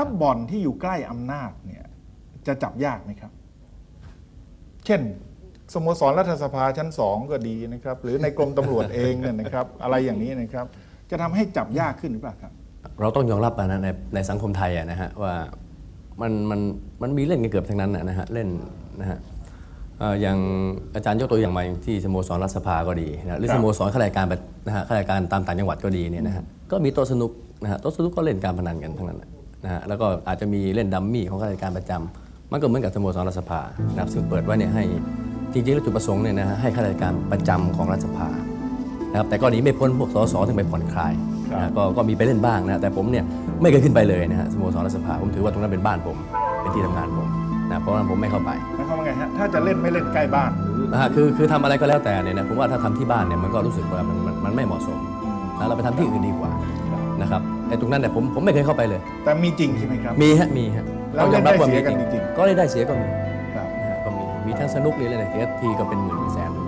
ถ้าบ่อนที่อยู่ใกล้อำนาจเนี่ยจะจับยากไหมครับ เช่น สโมสรรัฐสภาชั้นสองก็ดีนะครับ หรือในกรมตำรวจเองเนี่ยนะครับ อะไรอย่างนี้นะครับ จะทำให้จับยากขึ้นหรือเปล่าครับ เราต้องยอมรับนะในในสังคมไทยอะนะฮะว่ามันมันมันมีเล่นกันเกือบทั้งนั้นนะนะฮะเล่นนะฮะเอ่ออย่างอาจารย์ยกตัวอย่างมาอย่างที่สโมสรรัฐสภาก็ดีนะหรือครับ สโมสรข้าราชการแบบนะฮะข้าราชการตามต่างจังหวัดก็ดีเนี่ยนะฮะก็มีโต๊ะสนุกนะฮะโต๊ะสนุกก็เล่นการพนันกันทั้งนั้นนะ นะฮะแล้วก็อาจจะมีเล่นดัมมี่ของข้าราชการประจำมันก็เหมือนกับสโมสรรัฐสภานะครับซึ่งเปิดไว้เนี่ยให้จริงๆแล้วจุดประสงค์เนี่ยนะฮะให้ข้าราชการประจำของรัฐสภานะครับแต่ก็หนีไม่พ้นพวกสสถึงไปผ่อนคลายครับนะฮะก็ก็มีไปเล่นบ้างนะฮะแต่ผมเนี่ยไม่เคยขึ้นไปเลยนะฮะสโมสรรัฐสภาผมถือว่าตรงนั้นเป็นบ้านผมเป็นที่ทำงานผมนะเพราะว่าผมไม่เข้าไป หมายความว่าไงฮะถ้าจะเล่นไม่เล่นใกล้บ้านหรือนะฮะคือคือทำอะไรก็แล้วแต่เนี่ยนะผมว่าถ้าทำที่บ้านเนี่ยมันก็รู้สึกว่ามันมันมันไม่เหมาะสมนะเราไปทำที่อื่นดีกว่า นะครับไอ้ตรงนั้นเนี่ยผมผมไม่เคยเข้าไปเลย แต่มีจริงใช่ไหมครับ มีฮะมีฮะแล้วต้องยอมรับว่าเล่มีนได้เสียกันจริงๆ ก็ได้ได้เสียก็มีครับ นะฮะก็มีมีทั้งสนุกหรืออะไรเสียทีก็เป็นหมื่นเป็นแสนเหมือนกัน